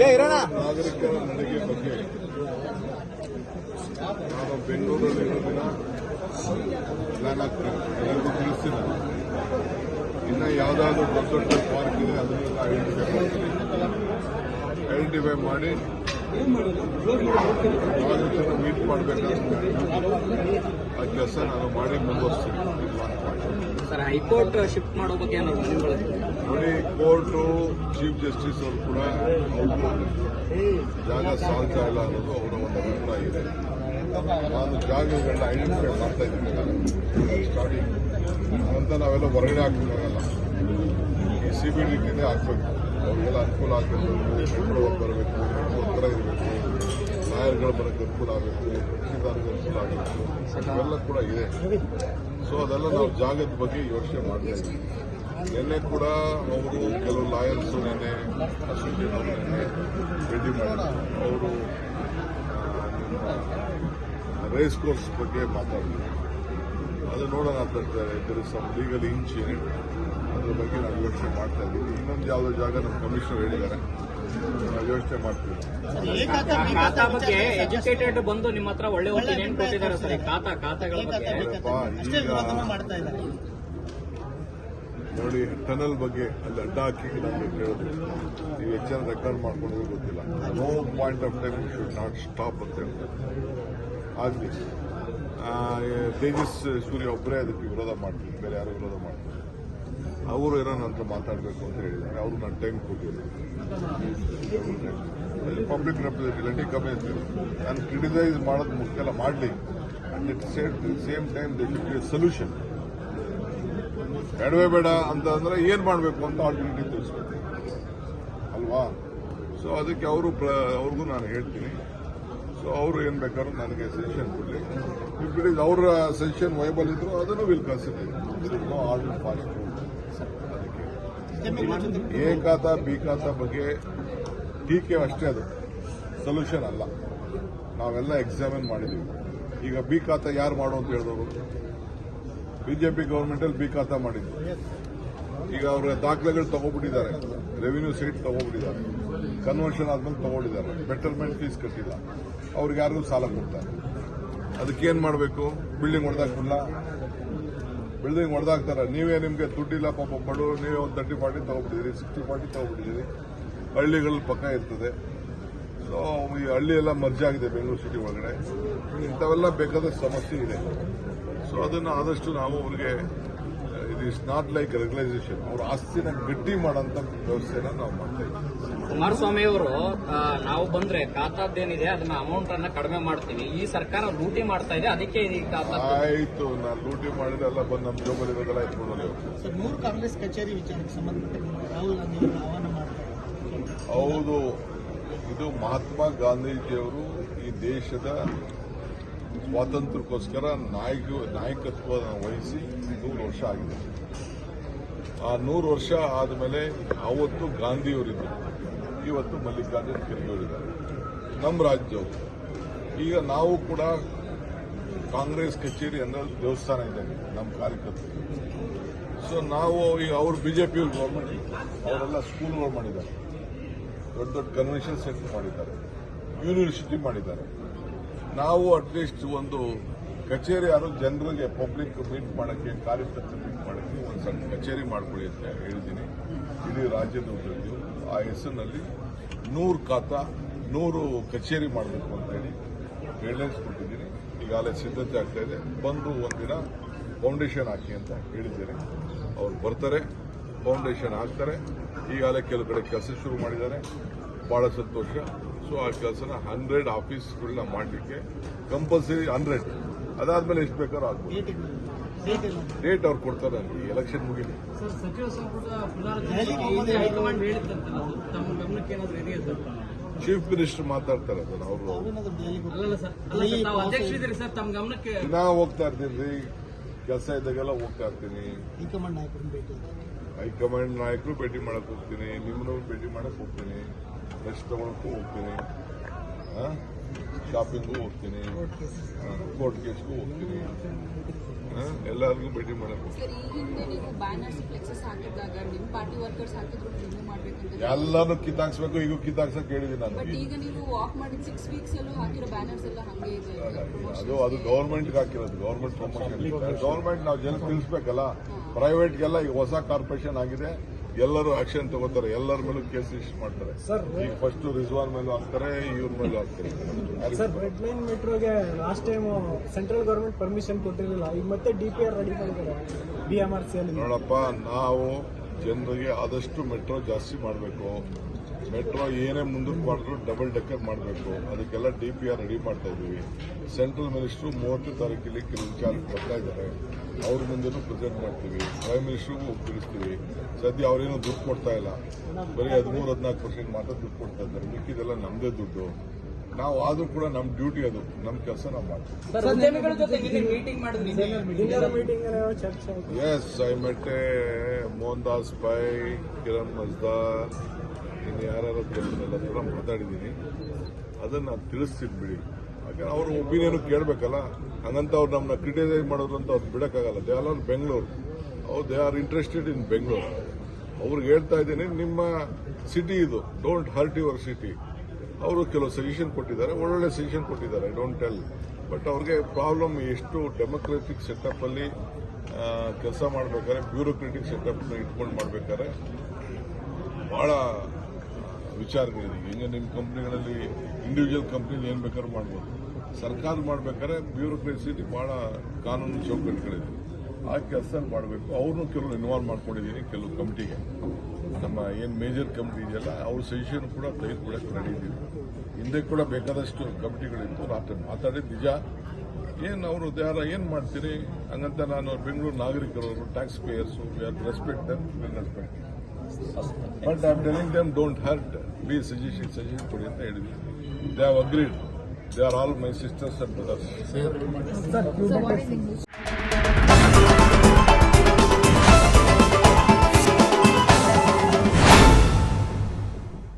ನಾಗರಿಕರ ನಡಿಗೆ ಬಗ್ಗೆ ನಾನು ಬೆಂಗಳೂರಲ್ಲಿ ಇರೋ ದಿನ ಪ್ಲಾನ್ ಆಗ್ತೀನಿ ಎಲ್ಲರಿಗೂ ತಿಳಿಸ್ತೀನಿ ಇನ್ನು ಯಾವುದಾದ್ರೂ ದೊಡ್ಡ ದೊಡ್ಡ ಪಾರ್ಕ್ ಇದೆ ಅದನ್ನು ಐಡೆಂಟಿಫೈ ಮಾಡ್ತೀನಿ ಐಡೆಂಟಿಫೈ ಮಾಡಿ. ನಾಗರಿಕರನ್ನ ಮೀಟ್ ಮಾಡಬೇಕಾದ್ರೆ ಆ ಕೆಲಸ ನಾನು ಮಾಡಿ ಮುಂದುವರಿಸ್ತೀನಿ ಸರ್ ಹೈಕೋರ್ಟ್ ಶಿಫ್ಟ್ ಮಾಡೋ ಬಗ್ಗೆ ನೋಡಿ, ಕೋರ್ಟು, ಚೀಫ್ ಜಸ್ಟಿಸ್ ಅವರು ಕೂಡ ಅವರು ಜಾಗ ಸಾಲ್ತಾ ಇಲ್ಲ ಅನ್ನೋದು ಅವರ ಒಂದು ಅಭಿಪ್ರಾಯ ಇದೆ. ನಾನು ಜಾಗಗಳನ್ನ ಐಡೆಂಟಿಫೈ ಮಾಡ್ತಾ ಇದ್ದೀನಿ ಸ್ಟಾರ್ಟಿಂಗ್ ಅಂತ ನಾವೆಲ್ಲ ಹೊರಗಡೆ ಹಾಕ್ಬೇಕಾಗಲ್ಲ ಈ ಸಿ ಬಿ ಡಿಗೆ ಹಾಕ್ಬೇಕು. ಅವ್ರಿಗೆಲ್ಲ ಅನುಕೂಲ ಆಗಬೇಕು. ಮೆಟ್ರೋ ಬರಬೇಕು. ಮೆಟ್ರೋ ಹತ್ರ ಇರಬೇಕು. ಲಾಯರ್ಗಳು ಬರೋಕ್ಕೆ ಅನುಕೂಲ ಆಗಬೇಕು. ಕೃಷಿದಾರರಿಗೆ ಅನುಕೂಲ ಆಗಬೇಕು. ಇವೆಲ್ಲ ಕೂಡ ಇದೆ. ಸೊ ಅದೆಲ್ಲ ನಾವು ಜಾಗದ ಬಗ್ಗೆ ಯೋಚನೆ ಮಾಡ್ತಾ ಇದ್ದೀವಿ. ನಿನ್ನೆ ಕೂಡ ಅವರು ಕೆಲವು ಲಾಯರ್ಸ್ ನಿನ್ನೆ ಅಸೋಸಿಯೇಟ್ ಅವರು ನಿನ್ನೆ ಭೇಟಿ ಮಾಡಿದ್ರು. ಅವರು ರೇಸ್ ಕೋರ್ಸ್ ಬಗ್ಗೆ ಮಾತಾಡಿದ್ರು ಅದು ನೋಡೋಣ ಅಂತ ಹೇಳ್ತಾರೆ. There is some legal inch ಅದ್ರ ಬಗ್ಗೆ ನಾವು ಯೋಚನೆ ಮಾಡ್ತಾ ಇದ್ದೀವಿ. ಇನ್ನೊಂದು ಯಾವುದೋ ಜಾಗ ನಮ್ಮ ಕಮಿಷನರ್ ಹೇಳಿದ್ದಾರೆ. ನಾವು ಯೋಚನೆ ಮಾಡ್ತೀವಿ. ಖಾತಾ ಬಗ್ಗೆ ಎಜುಕೇಟೆಡ್ ಬಂದು ನಿಮ್ಮ ಹತ್ರ ಒಳ್ಳೆ ಒಪಿನಿಯನ್ ಕೊಟ್ಟಿದ್ದಾರೆ ಸರ್. ಈ ಖಾತಾ ಖಾತಾಗಳ ಬಗ್ಗೆ. ಈಗ ನೋಡಿ, ಟನಲ್ ಬಗ್ಗೆ ಅಲ್ಲಿ ಅಡ್ಡ ಹಾಕಿ ನಮಗೆ ಕೇಳಿದ್ರು. ನೀವು ಹೆಚ್ಚಿನ ರೆಕಾರ್ಡ್ ಮಾಡ್ಕೊಂಡು ಗೊತ್ತಿಲ್ಲ. No point of time should not stop ಅಂತ ಹೇಳ್ತಾರೆ. ಆಗಲಿ ತೇಜಸ್, ಸೂರ್ಯ ಒಬ್ಬರೇ ಅದಕ್ಕೆ ವಿರೋಧ ಮಾಡ್ತೀನಿ ಬೇರೆ ಯಾರು ವಿರೋಧ ಮಾಡ್ತಾರೆ. ಅವರು ಏನೋ ನಂತರ ಮಾತಾಡಬೇಕು ಅಂತ ಹೇಳಿದ್ದಾರೆ. ಅವರು ನನ್ನ ಟೈಮ್ ಕೊಟ್ಟಿಲ್ಲ ಪಬ್ಲಿಕ್ ರೆಪ್ರೆಸೆಂಟೇಟಿವ್ ಕಮ್ಮಿ ನಾನು ಕ್ರಿಟಿಸೈಸ್ ಮಾಡೋದು ಮುಖ್ಯ ಮಾಡಲಿ. And it same time they be solution ಬೇಡವೇ ಬೇಡ ಅಂತ ಅಂದ್ರೆ ಏನ್ ಮಾಡಬೇಕು ಅಂತ ಆಲ್ಟರ್ನೇಟಿವ್ ತಿಳಿಸ್ಬೇಕು. ಅಲ್ವಾ? ಸೊ ಅದಕ್ಕೆ ಅವರು ಅವ್ರಿಗೂ ನಾನು ಹೇಳ್ತೀನಿ. ಸೊ ಅವರು ಏನ್ ಬೇಕಾದ್ರೂ ನನಗೆ ಸಜೆಷನ್ ಕೊಡಲಿ. ಇಫ್ ಇಟ್ ಇಸ್ ಅವರ ಸಜೆಷನ್ ವೈಬಲ್ ಇದ್ರು ಅದನ್ನು ವಿಲ್ ಕನ್ಸಿಡರ್ ಆರ್ಡರ್ ಫಾಲೋ ಅದಕ್ಕೆ ಎ ಖಾತ ಬಿ ಖಾತ ಬಗ್ಗೆ ಟೀಕೆ ಅಷ್ಟೇ ಅದು. ಸೊಲ್ಯೂಷನ್ ಅಲ್ಲ. ನಾವೆಲ್ಲ ಎಕ್ಸಾಮಿನ್ ಮಾಡಿದೀವಿ. ಈಗ ಬಿ ಖಾತ ಯಾರು ಮಾಡು ಅಂತ ಹೇಳಿದವರು? ಬಿಜೆಪಿ ಗವರ್ಮೆಂಟ್ ಅಲ್ಲಿ ಖಾತಾ ಮಾಡಿದ್ರು ಈಗ ಅವರ ದಾಖಲೆಗಳು ತಗೋಬಿಟ್ಟಿದ್ದಾರೆ. ರೆವಿನ್ಯೂ ಸೀಟ್ ತಗೋಬಿಟ್ಟಿದ್ದಾರೆ. ಕನ್ವರ್ಷನ್ ಆದ್ಮೇಲೆ ತಗೊಂಡಿದ್ದಾರೆ ಬೆಟರ್ಮೆಂಟ್ ಫೀಸ್ ಕಟ್ಟಿಲ್ಲ. ಅವ್ರಿಗೆ ಯಾರಿಗೂ ಸಾಲ ಕೊಡ್ತಾರೆ. ಅದಕ್ಕೆ ಏನ್ ಮಾಡಬೇಕು? ಬಿಲ್ಡಿಂಗ್ ಹೊಡೆದಾಕಿಲ್ಲ ಬಿಲ್ಡಿಂಗ್ ಹೊಡೆದಾಕ್ತಾರೆ ನೀವೇ ನಿಮ್ಗೆ ದುಡ್ಡಿಲ್ಲ ಪಾಪ ಬಡ ನೀವೇ ಒಂದು ತರ್ಟಿ ಫಾರ್ಟಿ ತಗೊಬಿಟ್ಟಿದ್ದೀರಿ ಸಿಕ್ಸ್ಟಿ ಫಾರ್ಟಿ ತಗೊಬಿಟ್ಟಿದ್ದೀರಿ. ಹಳ್ಳಿಗಳಲ್ಲಿ ಪಕ್ಕ ಇರ್ತದೆ. ಸೊ ಈ ಹಳ್ಳಿ ಎಲ್ಲ ಮರ್ಜಾಗಿದೆ ಬೆಂಗಳೂರು ಸಿಟಿ ಒಳಗಡೆ. ಇಂಥವೆಲ್ಲ ಬೇಕಾದ ಸಮಸ್ಯೆ ಇದೆ. ಸೊ ಅದನ್ನು ಆದಷ್ಟು ನಾವು ಅವ್ರಿಗೆ it is not like regularization ಅವ್ರ ಆಸ್ತಿನ ಗಟ್ಟಿ ಮಾಡೋಂಥ ವ್ಯವಸ್ಥೆನ ನಾವು ಮಾಡ್ತಾ ಇದ್ದೀವಿ. ಕುಮಾರಸ್ವಾಮಿ ಅವರು ನಾವು ಬಂದ್ರೆ ಖಾತಾದ್ದೇನಿದೆ ಅದನ್ನ ಅಮೌಂಟ್ ಅನ್ನ ಕಡಿಮೆ ಮಾಡ್ತೀವಿ. ಈ ಸರ್ಕಾರ ಲೂಟಿ ಮಾಡ್ತಾ ಇದೆ ಅದಕ್ಕೆ ಈ ಖಾತಾ ಆಯ್ತು ನಾನು ಲೂಟಿ ಮಾಡಿದ್ರೆ ಎಲ್ಲ ಬಂದು ನಮ್ಮ ಜೋಬಲ್ಲಿ ಇರೋದೆಲ್ಲ ಇಟ್ಕೊಂಡು ಸರ್ ಮೂರು ಕಾಂಗ್ರೆಸ್ ಕಚೇರಿ ವಿಚಾರಕ್ಕೆ ಸಂಬಂಧಪಟ್ಟ ರಾಹುಲ್ ಗಾಂಧಿ ಆಹ್ವಾನ ಮಾಡ್ತಾರೆ. ಹೌದು. ಇದು ಮಹಾತ್ಮ ಗಾಂಧೀಜಿಯವರು ಈ ದೇಶದ ಸ್ವಾತಂತ್ರ್ಯಕ್ಕೋಸ್ಕರ ನಾಯಕ ನಾಯಕತ್ವ ವಹಿಸಿ ನೂರು ವರ್ಷ ಆಗಿದೆ. ಆ ನೂರು ವರ್ಷ ಆದಮೇಲೆ ಅವತ್ತು ಗಾಂಧಿಯವರಿದ್ದರು ಇವತ್ತು ಮಲ್ಲಿಕಾರ್ಜುನ್ ಖರ್ಗೆಯವರಿದ್ದಾರೆ ನಮ್ಮ ರಾಜ್ಯವು. ಈಗ ನಾವು ಕೂಡ ಕಾಂಗ್ರೆಸ್ ಕಚೇರಿ ಅಂದ್ರೆ ದೇವಸ್ಥಾನ ಇದೆ ನಮ್ಮ ಕಾರ್ಯಕರ್ತರು. ಸೊ ನಾವು ಈಗ ಅವರು ಬಿಜೆಪಿ ಗೌರ್ಮೆಂಟ್ ಅವರೆಲ್ಲ ಸ್ಕೂಲ್ಗಳು ಮಾಡಿದ್ದಾರೆ. ದೊಡ್ಡ ದೊಡ್ಡ ಕನ್ವೆನ್ಷನ್ ಸೆಂಟರ್ ಮಾಡಿದ್ದಾರೆ. ಯೂನಿವರ್ಸಿಟಿ ಮಾಡಿದ್ದಾರೆ. ನಾವು ಅಟ್ಲೀಸ್ಟ್ ಒಂದು ಕಚೇರಿ ಯಾರು ಜನರಿಗೆ ಪಬ್ಲಿಕ್ ಮೀಟ್ ಮಾಡೋಕ್ಕೆ ಕಾರ್ಯಕರ್ತರು ಮೀಟ್ ಮಾಡೋಕ್ಕೆ ಒಂದು ಸಣ್ಣ ಕಚೇರಿ ಮಾಡಿಕೊಳ್ಳಿ ಅಂತ ಹೇಳಿದ್ದೀನಿ. ಇಡೀ ರಾಜ್ಯದ ಉದ್ಯೋಗಿಯು ಆ ಹೆಸರಿನಲ್ಲಿ ನೂರು ಖಾತಾ, ನೂರು ಕಚೇರಿ ಮಾಡಬೇಕು ಅಂತ ಹೇಳಿ ಗೈಡ್ಲೈನ್ಸ್ ಕೊಟ್ಟಿದ್ದೀನಿ ಈಗಾಗಲೇ ಸಿದ್ಧತೆ ಆಗ್ತಾ ಇದೆ. ಬಂದು ಒಂದಿನ ಫೌಂಡೇಶನ್ ಹಾಕಿ ಅಂತ ಹೇಳಿದ್ದೇನೆ. ಅವ್ರು ಬರ್ತಾರೆ ಫೌಂಡೇಶನ್ ಹಾಕ್ತಾರೆ. ಈಗಾಗಲೇ ಕೆಲವು ಕಡೆ ಕೆಲಸ ಶುರು ಮಾಡಿದ್ದಾರೆ. ಬಹಳ ಸಂತೋಷ. ಸೊ ಆ ಕೆಲಸನ ಹಂಡ್ರೆಡ್ ಆಫೀಸ್ಗಳನ್ನ ಮಾಡಲಿಕ್ಕೆ ಕಂಪಲ್ಸರಿ ಹಂಡ್ರೆಡ್. ಅದಾದ್ಮೇಲೆ ಎಷ್ಟು ಬೇಕಾದ್ರೂ ಆಗ್ಬೋದು. ಡೇಟ್ ಅವ್ರು ಕೊಡ್ತಾರೆ ನನಗೆ ಎಲೆಕ್ಷನ್ ಮುಗಿಲಿ. ಚೀಫ್ ಮಿನಿಸ್ಟರ್ ಮಾತಾಡ್ತಾರೆ ಸರ್ ಅವರು. ನಾ ದೆಹಲಿಗೆ ಅಲ್ಲಲ್ಲ ಸರ್ ಅಲ್ಲ ಸರ್ ತಾವು ಅಧ್ಯಕ್ಷರಿದ್ದೀರಿ ಸರ್ ತಮ್ಮ ಗಮನಕ್ಕೆ ದಿನ ಹೋಗ್ತಾ ಇರ್ತೀನಿ ಕೆಲಸ ಇದ್ದಾಗೆಲ್ಲ ಹೋಗ್ತಾ ಇರ್ತೀನಿ. ಹೈಕಮಾಂಡ್ ನಾಯಕರು ಭೇಟಿ ಮಾಡಕ್ ಹೋಗ್ತೀನಿ ನಿಮ್ಮನವ್ರು ಭೇಟಿ ಮಾಡಕ್ ಹೋಗ್ತೀನಿ. ರೆಸ್ಟ್ ತಗೊಳಕ್ಕೂ ಹೋಗ್ತೀನಿ? ಶಾಪಿಂಗು ಹೋಗ್ತೀನಿ ಕೋರ್ಟ್ ಕೇಸ್ಗೂ ಹೋಗ್ತೀನಿ ಹಾ ಎಲ್ಲರಿಗೂ ಭೇಟಿ ಮಾಡಬೇಕು ಸರ್ ಈ ಹಿಂದೆ ನೀವು ಬ್ಯಾನರ್ಸ್ ಫ್ಲೆಕ್ಸಸ್ ಹಾಕಿದಾಗ ನಿಮ್ಮ ಪಾರ್ಟಿ ವರ್ಕರ್ಸ್ ಹಾಕಿದ್ರು ರಿಮೂವ್ ಮಾಡ್ಬೇಕಂತ ಎಲ್ಲಾನು ಕಿತ್ತಾಕ್ಸ್ಬೇಕು ಈಗ ಕಿತ್ತಾಕ್ಸಕ್ ಹೇಳಿದ್ದೀನಿ ನಾನು. ಬಟ್ ಈಗ ನೀವು ವಾಕ್ ಮಾಡಿ ಸಿಕ್ಸ್ ವೀಕ್ಸ್ ಅಲ್ಲೂ ಹಾಕಿರೋ ಬ್ಯಾನರ್ಸ್ ಎಲ್ಲ ಹಂಗೆ ಇದೆ. ಅದು ಅದು ಗೌರ್ಮೆಂಟ್ಗೆ ಹಾಕಿರೋದು ಗೌರ್ಮೆಂಟ್ ಗೌರ್ಮೆಂಟ್ ನಾವು ಜನ ತಿಳಿಸ್ಬೇಕಲ್ಲ. ಪ್ರೈವೇಟ್ಗೆಲ್ಲ ಈಗ ಹೊಸ ಕಾರ್ಪೊರೇಷನ್ ಆಗಿದೆ. ಎಲ್ಲರೂ ಆಕ್ಷನ್ ತಗೋತಾರೆ ಎಲ್ಲರ ಮೇಲೂ ಕೇಸ್ ರಿಜಿಸ್ಟರ್ ಮಾಡ್ತಾರೆ. ಈಗ ಫಸ್ಟ್ ರಿಜ್ವಾನ್ ಮೇಲೂ ಹಾಕ್ತಾರೆ ಇವ್ರ ಮೇಲೂ ಹಾಕ್ತಾರೆ. Sir red line ಮೆಟ್ರೋಗೆ last time central government permission ಕೊಟ್ಟಿರಲಿಲ್ಲ. ಈಗ ಮತ್ತೆ ಡಿ ಪಿ ಆರ್ ರೆಡಿ ಮಾಡಿದ್ದಾರೆ ಬಿ ಎಂ ಆರ್ ಸಿ ನೋಡಪ್ಪ ನಾವು ಜನರಿಗೆ ಆದಷ್ಟು ಮೆಟ್ರೋ ಜಾಸ್ತಿ ಮಾಡಬೇಕು. ಮೆಟ್ರೋ ಏನೇ ಮುಂದೆ ಮಾಡಿದ್ರು ಡಬಲ್ ಡೆಕ್ಕರ್ ಮಾಡಬೇಕು. ಅದಕ್ಕೆಲ್ಲ ಡಿ ಪಿ ಆರ್ ರೆಡಿ ಮಾಡ್ತಾ ಇದ್ದೀವಿ. ಸೆಂಟ್ರಲ್ ಮಿನಿಸ್ಟ್ರು ಮೂವತ್ತು ತಾರೀಕಿಲ್ಲಿ ಕೆಲವು ವಿಚಾರಕ್ಕೆ ಬರ್ತಾ ಇದ್ದಾರೆ. ಅವ್ರ ಮುಂದೆನೂ ಪ್ರೆಸೆಂಟ್ ಮಾಡ್ತೀವಿ. ಪ್ರೈಮ್ ಮಿನಿಸ್ಟ್ರಿಗೂ ತಿಳಿಸ್ತೀವಿ ಸದ್ಯ ಅವರೇನು ದುಡ್ಡು ಕೊಡ್ತಾ ಇಲ್ಲ. ಬರೀ ಹದಿಮೂರು, ಹದಿನಾಲ್ಕು ಪರ್ಸೆಂಟ್ ಮಾತ್ರ ದುಡ್ಡು ಕೊಡ್ತಾ ಇದ್ದಾರೆ. ಮಿಕ್ಕಿದೆಲ್ಲ ನಮ್ಮದೇ ದುಡ್ಡು. ನಾವು ಆದರೂ ಕೂಡ ನಮ್ಮ ಡ್ಯೂಟಿ ಅದು ನಮ್ಮ ಕೆಲಸ ನಾವು ಮಾಡ್ತೀವಿ. As I met Mohandas Pai Kiran Mazumdar ಇನ್ನು ಯಾರ್ಯಾರು ಕೆಲವನ್ನೆಲ್ಲ ಕೂಡ ಮಾತಾಡಿದ್ದೀನಿ ಅದನ್ನ ನಾನು ತಿಳಿಸ್ತೀನಿ ಬಿಡಿ. ಯಾಕಂದ್ರೆ ಅವ್ರ ಒಪಿನಿಯನ್ ಕೇಳಬೇಕಲ್ಲ ಹಂಗಂತ ಅವ್ರು ನಮ್ಮನ್ನ ಕ್ರಿಟಿಸೈಸ್ ಮಾಡೋದು ಅಂತ ಅವ್ರು ಬಿಡೋಕ್ಕಾಗಲ್ಲ. ದೇ ಆರ್ ಆನ್ ಬೆಂಗಳೂರು ಅವ್ರು they are interested in Bengaluru ಅವ್ರಿಗೆ ಹೇಳ್ತಾ ಇದ್ದೀನಿ ನಿಮ್ಮ ಸಿಟಿ ಇದು. ಡೋಂಟ್ ಹರ್ಟ್ ಯುವರ್ ಸಿಟಿ ಅವರು ಕೆಲವು ಸಜೆಷನ್ ಕೊಟ್ಟಿದ್ದಾರೆ. ಒಳ್ಳೊಳ್ಳೆ ಸಜೆಷನ್ ಕೊಟ್ಟಿದ್ದಾರೆ ಐ ಡೋಂಟ್ ಟೆಲ್ ಬಟ್ ಅವ್ರಿಗೆ ಪ್ರಾಬ್ಲಮ್ ಎಷ್ಟು ಡೆಮೊಕ್ರೆಟಿಕ್ ಸೆಟಪ್ ಅಲ್ಲಿ ಕೆಲಸ ಮಾಡ್ಬೇಕಾದ್ರೆ ಬ್ಯೂರೋಕ್ರೆಟಿಕ್ ಸೆಟಪ್ ಇಟ್ಕೊಂಡು ಮಾಡ್ಬೇಕಾದ್ರೆ ಬಹಳ ವಿಚಾರಗಳಿದೆ. ಹೆಂಗೆ ನಿಮ್ಮ ಕಂಪ್ನಿಗಳಲ್ಲಿ ಇಂಡಿವಿಜುವಲ್ ಕಂಪ್ನಿ ಏನು ಬೇಕಾದ್ರೂ ಮಾಡ್ಬೋದು. ಸರ್ಕಾರ ಮಾಡ್ಬೇಕಾದ್ರೆ ಬ್ಯೂರೋಕ್ರೆಸಿಲಿ ಭಾಳ ಕಾನೂನು ಚೌಕಟ್ಟುಗಳಿದೆ. ಆ ಕೆಲಸ ಮಾಡಬೇಕು. ಅವ್ರನ್ನೂ ಕೆಲವು ಇನ್ವಾಲ್ವ್ ಮಾಡ್ಕೊಂಡಿದ್ದೀನಿ ಕೆಲವು ಕಮಿಟಿಗೆ ನಮ್ಮ ಏನು ಮೇಜರ್ ಕಂಪ್ನಿ ಇದೆಯಲ್ಲ, ಅವ್ರ ಸಜೆಷನ್ ಕೂಡ ತೆಗೆದುಕೊಳ್ಳಕ್ಕೆ ರೆಡಿ ಇದ್ದೀವಿ ಹಿಂದೆ ಕೂಡ ಬೇಕಾದಷ್ಟು ಕಮಿಟಿಗಳಿತ್ತು ರಾತ್ರಿ ಮಾತಾಡಿದ ನಿಜ, ಏನು ಅವರು ಯಾರ ಏನು ಮಾಡ್ತೀರಿ? ಹಂಗಂತ ನಾನು Bengaluru ನಾಗರಿಕರವರು tax payers are respect them respect but I am telling them don't hurt be suggestion suggestion ಕೊಡಿ ಅಂತ ಹೇಳಿದ್ವಿ they have agreed they are all my sisters and brothers